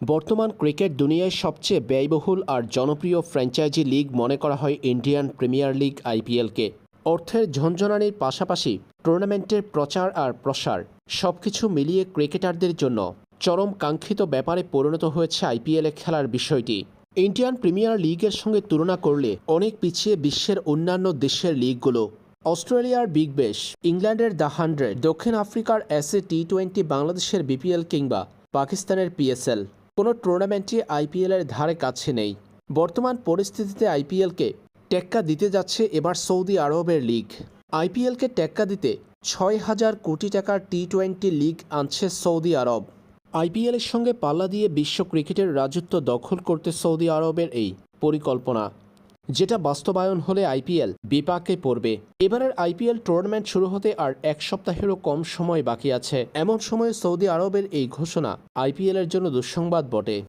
বর্তমান ক্রিকেট দুনিয়ায় সবচেয়ে ব্যয়বহুল আর জনপ্রিয় ফ্র্যাঞ্চাইজি লিগ মনে করা হয় ইন্ডিয়ান প্রিমিয়ার লিগ আইপিএলকে। অর্থের ঝনঝনানির পাশাপাশি টুর্নামেন্টের প্রচার আর প্রসার সবকিছু মিলিয়ে ক্রিকেটারদের জন্য চরম কাঙ্ক্ষিত ব্যাপারে পরিণত হয়েছে আইপিএলে খেলার বিষয়টি। ইন্ডিয়ান প্রিমিয়ার লিগের সঙ্গে তুলনা করলে অনেক পিছিয়ে বিশ্বের অন্যান্য দেশের লিগগুলো। অস্ট্রেলিয়ার বিগ বেশ, ইংল্যান্ডের দ্য হান্ড্রেড, দক্ষিণ আফ্রিকার এসএ টি টোয়েন্টি, বাংলাদেশের বিপিএল কিংবা পাকিস্তানের পিএসএল কোনো টুর্নামেন্টই আইপিএলের ধারে কাছে নেই। বর্তমান পরিস্থিতিতে আইপিএলকে টেক্কা দিতে যাচ্ছে এবার সৌদি আরবের লিগ। আইপিএলকে টেক্কা দিতে ছয় হাজার কোটি টাকার টি টোয়েন্টি লিগ আনছে সৌদি আরব। আইপিএলের সঙ্গে পাল্লা দিয়ে বিশ্ব ক্রিকেটের রাজত্ব দখল করতে সৌদি আরবের এই পরিকল্পনা। যেটা বাস্তবায়ন হলে আইপিএল বিপাকে পড়বে। এবারের আইপিএল টুর্নামেন্ট শুরু হতে আর এক সপ্তাহেরও কম সময় বাকি আছে। এমন সময়ে সৌদি আরবের এই ঘোষণা আইপিএলের জন্য দুঃসংবাদ বটে।